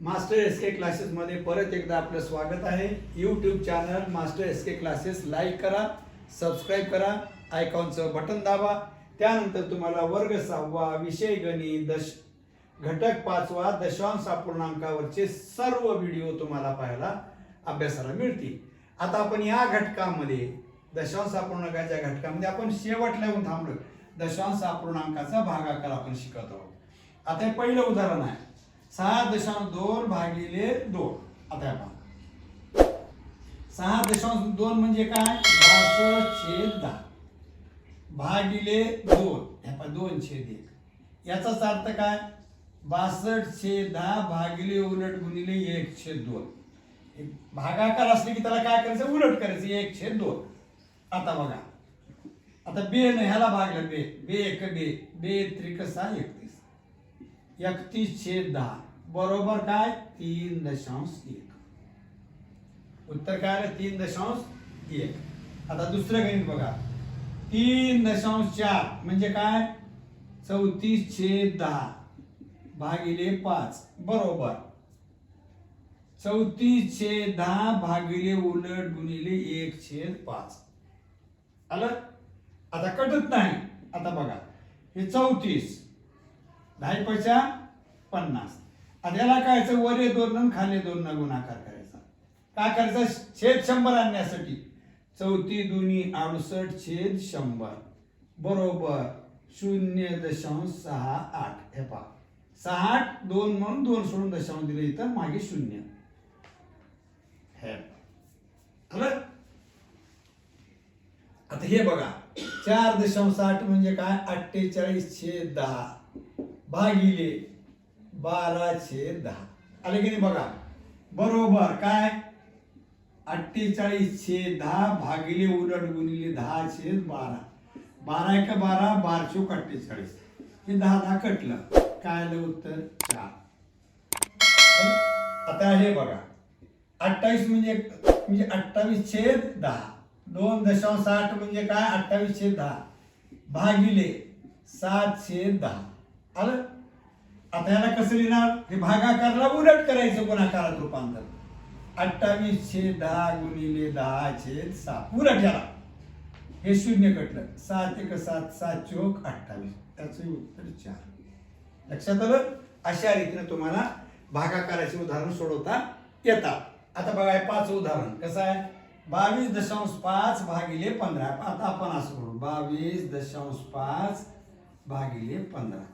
Master S के क्लासेसमध्ये परत एकदा आपलं स्वागत आहे. YouTube channel master S K classes like करा सबस्क्राईब करा आयकॉनचं बटन दाबा. त्यानंतर तुम्हाला वर्ग सहावा विषय गणित दश घटक पाचवा दशांश अपूर्णांकावरचे सर्व व्हिडिओ तुम्हाला पाहायला अभ्यासाला मिळतील. आता आपण या घटकामध्ये दशांश अपूर्णांकाच्या घटकामध्ये आपण शेवटला येऊन थांबलो दशांश अपूर्णांकाचा भागाकार आपण शिकत आहोत. आता हे पहिलं उदाहरण आहे. सहा दशांश दोन भागिले दोन. आता पहा. सहा दशांश दोन म्हणजे काय? बासष्ट छेद दहा. भागिले दोन. ह्या पहा दोन छेद एक. याचाच अर्थ काय? बासष्ट छेद दहा भागिले उलट गुणिले एक छेद दोन. एक भागाकार असले की त्याला काय करायचं? उलट करायचं. एक छेद दोन. आता बघा. आता बे न ह्याला भागलं बे. बे एक बे. बे त्रिक सहा एकतीस एकतीस छेद दहा. बरोबर काय? तीन दशांश एक. उत्तर काय आलं तीन दशांश एक. आता दुसरं गणित बघा. तीन दशांश चार म्हणजे काय? चौतीस छेद दहा भागिले पाच. बरोबर. चौतीस छेद दहा भागिले उलट गुणिले एक छेद पाच. आलं? आता कटत नाही. आता बघा. हे चौतीस. दहा पैसा पन्नास. आता याला काय वरे दोन खाली दोन न गुणाकार करायचा. काय करायचं? छेद शंभर आणण्यासाठी. चौथी दुनी अडुसष्ट छेद शंभर. बरोबर शून्य दशांश सहा आठ. हे पहा. सहा आठ दोन म्हणून दोन सोडून दशांश दिले इथं मागे शून्य. हे. आलं? आता हे बघा. चार दशांश आठ म्हणजे काय? अठ्ठेचाळीस छेद दहा. भागिले बाराशे दहा. आले की नाही बघा? बरोबर काय? अठ्ठेचाळीसशे दहा भागिले उलट गुणिले दहा छेद बारा. बारा एक बारा बारशे अठ्ठेचाळीस. हे दहा दहा कटलं. काय आलं उत्तर? चार. आता हे बघा. अठ्ठावीस म्हणजे म्हणजे अठ्ठावीस छेद दहा. दोन दशांश आठ म्हणजे काय? अठ्ठावीस छेद दहा. भागिले सात छेद दहा. आलं आता याला कसं लिहिणार? हे भागाकारला उलट करायचं गुणाकारात रूपांतर? अठ्ठावीस छेद दहा गुणिले दहा छेद सात. उलट याला. हे शून्य कटलं. सात एक सात सात चोक अठ्ठावीस. त्याचं उत्तर चार. लक्षात आलं? अशा रीतीने तुम्हाला भागाकाराचे उदाहरण सोडवता येतात. आता बघा पाच उदाहरण. कसं आहे? बावीस दशांश पाच भागिले पंधरा. आता आपण असं करू बावीस दशांश पाच भागिले पंधरा.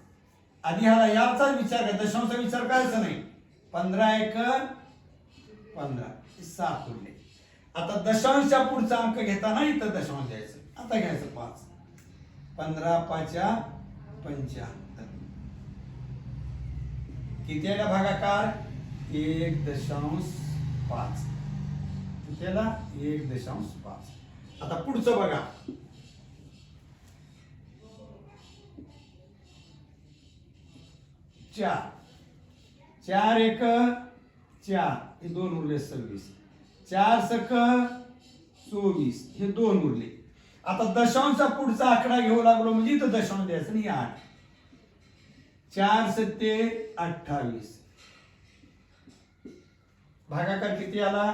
आधी ह्याला याचा विचार कर दशांश विचार करायचा नाही. पंधरा एक पंधरा. हे सात उरले आता दशांशच्या पुढचा अंक घेताना इथं दशांश द्यायचं. आता घ्यायचं पाच. पंधरा पाच्या पंच्याहत्तर. किती आला भागाकार? एक दशांश पाच. किती आला एक दशांश पाच. आता पुढचं बघा. चार. चार एक चार. हे दोन उरले सव्वीस. चार सक चोवीस. हे दोन उरले. आता दशांशचा पुढचा आकडा घेऊ लागलो म्हणजे इथं दशांश द्यायचं नाही आठ. चार सत्ते अठ्ठावीस. भागाकार किती आला?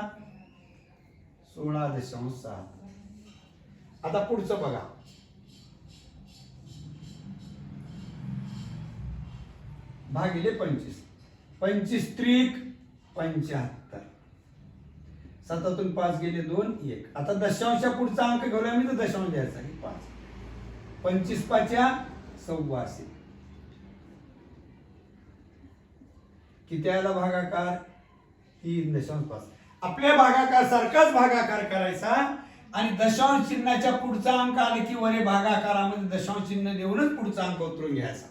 सोळा दशांश सात आता पुढचं बघा. भागिले पंचवीस. पंचवीस त्रिक पंच्याहत्तर. सातातून पाच गेले दोन एक. आता दशांश पुढचा अंक घेऊया मी तर दशांश द्यायचा आहे. पाच. पंचवीस पाच्या सव्वाशे किती आला भागाकार? तीन दशांश पाच. आपल्या भागाकार सारखाच भागाकार करायचा. आणि दशांश चिन्हाच्या पुढचा अंक आले की वरे भागाकारामध्ये दशांश चिन्ह देऊनच पुढचा अंक उतरून घ्यायचा.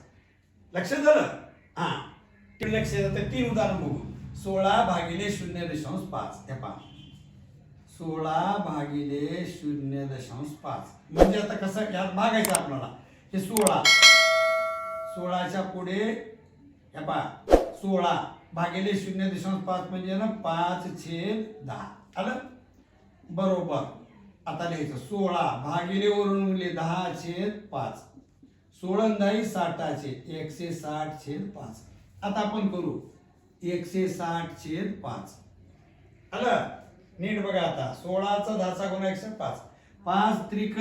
लक्षात झालं हा. ते लक्ष तर तीन उदाहरण बघू. सोळा भागिले शून्य दशांश पाच. हे पहा. सोळा भागिले शून्य दशांश पाच. म्हणजे आता कसं यात भागायचं आपल्याला. हे सोळा. सोळाच्या पुढे हे पहा. सोळा भागिले शून्य दशांश पाच म्हणजे ना पाच छेद दहा. आलं? बरोबर. आता लिहायचं. सोळा भागिले वरून दहा छेद पाच. सोळंदाई साठाचे एकशे साठ छेद पाच. आता आपण करू. एकशे साठ छेद पाच. आलं? नीट बघा आता. सोळाचा दहाचा गुणा एकशे पाच. पाच त्रिक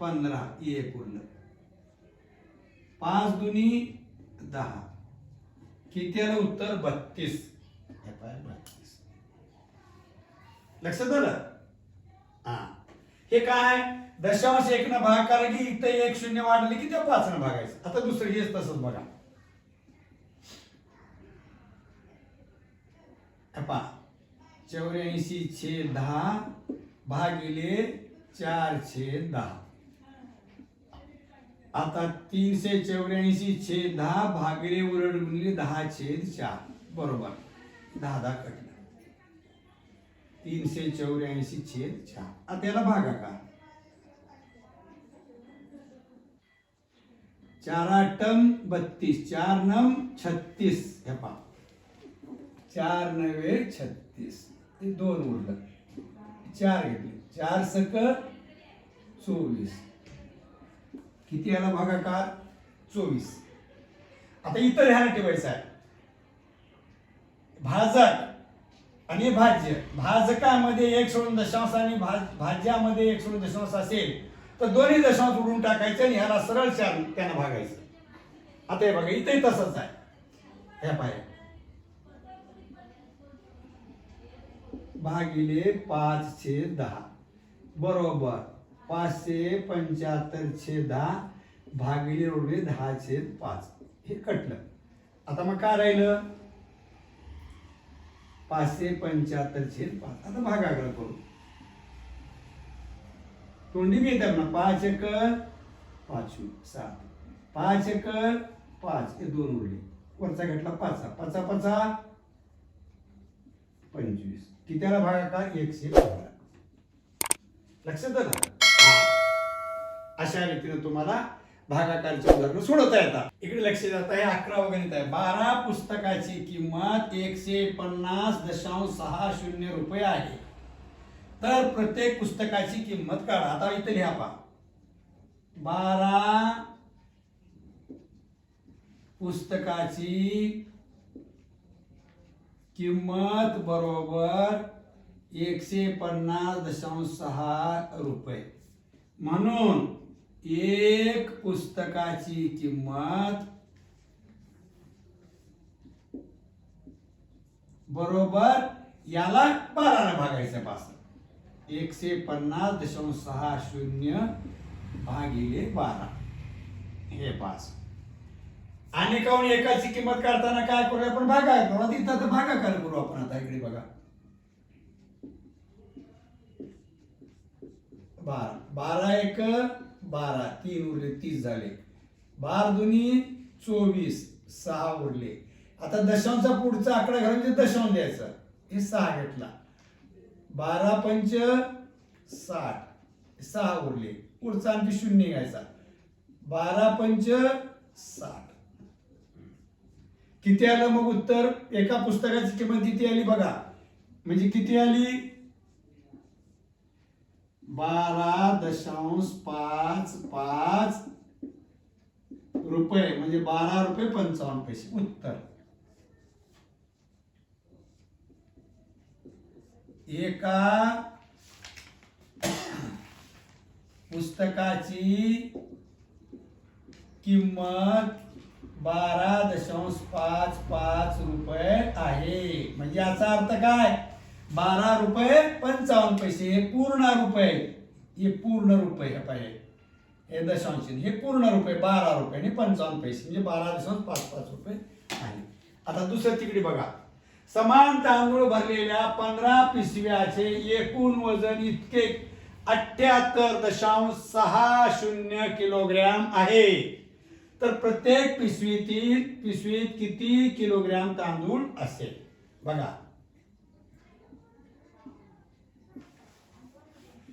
पंधरा. एक पूर्ण. पाच दुनी दहा. किती आलं उत्तर? बत्तीस. बत्तीस. लक्षात आलं? हा. हे काय? दशांश एक न कारण की इथं एक शून्य वाढले की ते पाच न भागायचं. आता दुसरं हेच तसंच बघा. पहा चौऱ्याऐंशी छे दहा भागिले चार छे दहा. आता तीनशे चौऱ्याऐंशी छेद दहा भागिले उलट गुणिले दहा छेद चार. बरोबर. दहा दहा कटलं तीनशे चौऱ्याऐंशी छेद चार. आता याला भागा का? चार आठम बत्तीस चार नम छत्तीस. हे पहा. चार नव्हे छत्तीस. हे दोन उरलं. चार घेतले. चार सक चोवीस. किती आला भागाकार चोवीस. आता इतर ह्याला ठेवायचं आहे. भाजक आणि भाज्य. भाजकामध्ये एक सोडून दशांश आणि भाज भाज्यामध्ये एक सोडून दशांश असेल. तर दोन्ही दशांश उडून टाकायचे आणि ह्याला सरळ चार त्यानं भागायचं. आता हे बघा इथंही तसंच आहे. ह्या पाय. भागिले पाच छे दहा. बरोबर. पाचशे पंच्याहत्तर छे दहा भागिले उरले दहा छेद पाच. हे कटलं. आता मग काय राहिलं? पाचशे पंच्याहत्तर छेद पाच. आता भागाकडे करू. तोंडी बी येतात ना पाच एकर पाचवी सात. पाच एकर पाच. हे दोन उरले. वरचा घेतला पाचा. पाचा पाचा पंचवीस. कित्याला भागाकार एकशे पंधरा. लक्षात आलं? अशा रीतीने तुम्हाला भागाकारची उदाहरणं सोडवता येतात. इकडे लक्ष देता आहे अकरा वगैरे आहे. बारा पुस्तकाची किंमत एकशे पन्नास दशांश सहा शून्य रुपये आहे. तर प्रत्येक पुस्तकाची किंमत काढा. आता इथे लिहा पा बारा पुस्तकाची किंमत बरोबर एकशे पन्नास दशांश सहा रुपये. म्हणून एक पुस्तकाची किंमत बरोबर याला बाराला भागायचं पास एकशे पन्नास दशांश सहा शून्य भागिले बारा. हे पास आणि काऊन एकाची किंमत काढताना काय करू आपण? भागा. करू तिथं तर भागाकार करू आपण आता. इकडे बघा. बारा. बारा एक बारा. तीन उरले तीस झाले. बार दोन्ही चोवीस. सहा उरले. आता दशांचा पुढचा आकडा घालून म्हणजे दशांश द्यायचं. हे सहा घेतला. बारा पंच साठ. सहा उरले. पुढचा आणखी शून्य घ्यायचा. बारा पंच साठ. किती आलं मग उत्तर? एका पुस्तकाची किंमत किती आली बघा. म्हणजे किती आली? बारा दशांश पाच पाच रुपये. म्हणजे बारा रुपये पंचावन्न पैसे. उत्तर. एका पुस्तकाची किंमत बारा दशांश पाच पाच रुपये आहे. म्हणजे याचा अर्थ काय? बारा रुपये पंचावन्न पैसे हे पूर्ण रुपये. हे पूर्ण रुपये हे पाहिजे हे. दशांश हे पूर्ण रुपये बारा रुपये आणि पंचावन्न पैसे. म्हणजे बारा दशांश पाच पाच रुपये आहे. आता दुसरं तिकडे बघा. समान तांदूळ भरलेल्या पंधरा पिशव्याचे एकूण वजन इतके अठ्याहत्तर दशांश सहा शून्य किलोग्रॅम आहे. तर प्रत्येक पिशवीतील पिशवीत किती किलोग्रॅम तांदूळ असेल? बघा.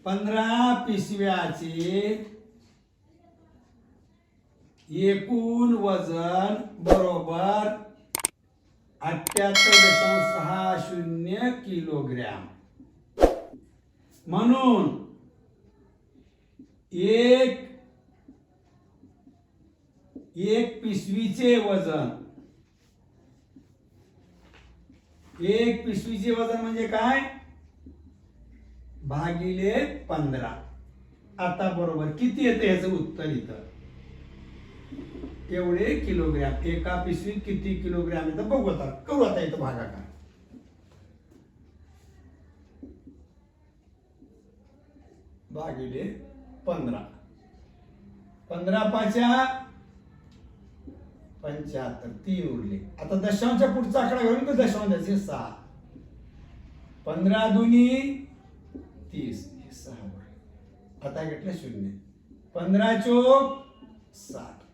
पंधरा पिशव्याचे एकूण वजन बरोबर अठ्याहत्तर दशांश सहा शून्य किलोग्रॅम. म्हणून एक एक पिशवीचे वजन. एक पिशवीचे वजन म्हणजे काय? भागिले पंधरा. आता बरोबर किती येते याचं उत्तर इथं? एवढे किलोग्रॅम एका पिशवीत किती किलोग्रॅम येतं बघू आता करू आता येतं भागाकार. भागिले पंधरा. पंधरा पाच्या पंच्याहत्तर तीन उरले. आता दशांशच्या पुढचा आकडा घेऊन तर दशांशाचे सहा. पंधरा दुनी तीस हे सहा आता घेतलं शून्य. पंधरा चोक साठ.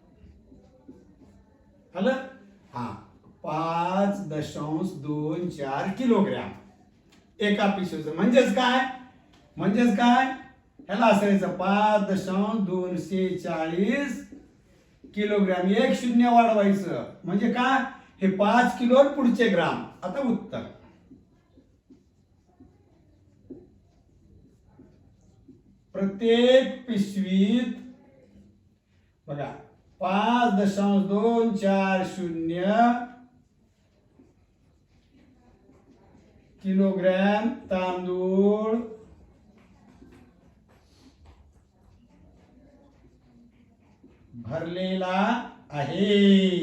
आलं हा. पाच दशांश दोन चार किलोग्रॅम. एका पिशवीचं म्हणजेच काय? म्हणजेच काय? ह्याला असायचं पाच दशांश दोनशे चाळीस किलोग्रॅम. एक शून्य वाढवायचं. म्हणजे काय? हे पाच किलो पुढचे ग्राम. आता उत्तर. प्रत्येक पिशवीत बघा पाच दशांश दोन चार शून्य. किलोग्रॅम तांदूळ. भरलेला आहे.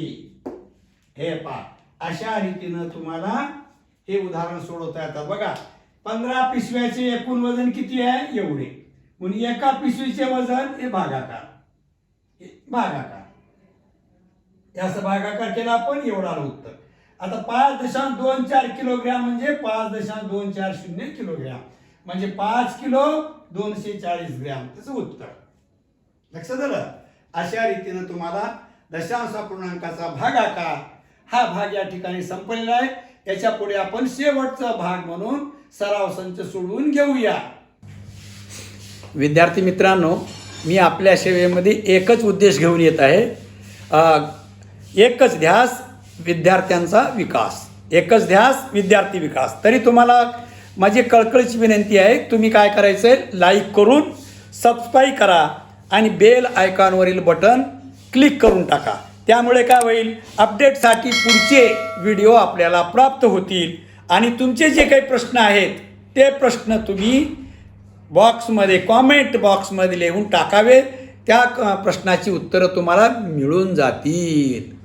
हे पा अशा रीतीनं तुम्हाला हे उदाहरण सोडवता येतात. बघा पंधरा पिशव्याचे एकूण वजन किती आहे? एवढे. म्हणून एका पिशवीचे वजन हे भागाकार. भागाकार. हे भागाकार केला आपण एवढा आलं उत्तर. आता पाच दशांश दोन चार किलोग्रॅम म्हणजे पाच दशांश दोन चार शून्य किलोग्रॅम. म्हणजे पाच किलो दोनशे चाळीस ग्रॅम. त्याचं उत्तर. लक्षात आलं? अशा रीतीनं तुम्हाला दशांश पूर्णांकाचा भागाकार हा भाग या ठिकाणी संपलेला आहे. याच्यापुढे आपण शेवटचा भाग म्हणून सराव संच सोडवून घेऊया. विद्यार्थी मित्रांनो मी आपल्या सेवेमध्ये एकच उद्देश घेऊन येत आहे. एकच ध्यास विद्यार्थ्यांचा विकास. एकच ध्यास विद्यार्थी विकास. तरी तुम्हाला माझी कळकळीची विनंती आहे तुम्ही काय करायचं आहे लाईक करून सबस्क्राईब करा आणि बेल आयकॉनवरील बटन क्लिक करून टाका. त्यामुळे काय होईल अपडेटसाठी पुढचे व्हिडिओ आपल्याला प्राप्त होतील. आणि तुमचे जे काही प्रश्न आहेत ते प्रश्न तुम्ही बॉक्समध्ये कॉमेंट बॉक्समध्ये लिहून टाकावे. त्या क- प्रश्नाची उत्तरं तुम्हाला मिळून जातील.